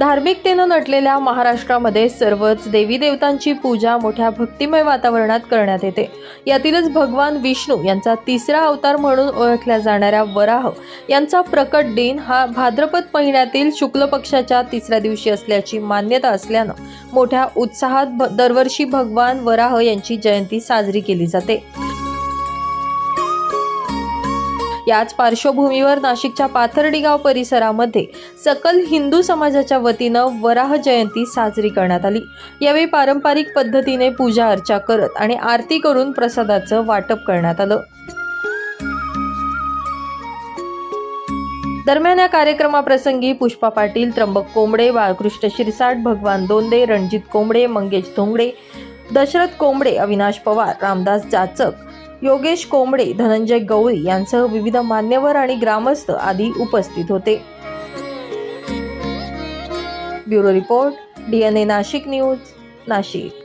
धार्मिकतेनं नटलेल्या महाराष्ट्रामध्ये सर्वच देवी देवतांची पूजा मोठ्या भक्तिमय वातावरणात करण्यात येते. यातीलच भगवान विष्णू यांचा तिसरा अवतार म्हणून ओळखल्या जाणाऱ्या वराह यांचा प्रकट दिन हा भाद्रपद महिन्यातील शुक्ल पक्षाच्या तिसऱ्या दिवशी असल्याची मान्यता असल्यानं मोठ्या उत्साहात भ- दरवर्षी भगवान वराह यांची जयंती साजरी केली जाते. याच पार्श्वभूमीवर नाशिकच्या पाथर्डीगाव परिसरामध्ये सकल हिंदू समाजाच्या वतीनं वराह जयंती साजरी करण्यात आली. यावेळी पारंपरिक पद्धतीने पूजा अर्चा करत आणि आरती करून प्रसादाचं वाटप करण्यात आलं. दरम्यान या कार्यक्रमाप्रसंगी पुष्पा पाटील त्र्यंबक कोंबडे बाळकृष्ण शिरसाट भगवान दोंदे रणजित कोंबडे मंगेश धोंगडे दशरथ कोंबडे अविनाश पवार रामदास जाचक योगेश कोंबडे धनंजय गवळी यांसह विविध मान्यवर आणि ग्रामस्थ आदी उपस्थित होते. Bureau report DNA Nashik news Nashik.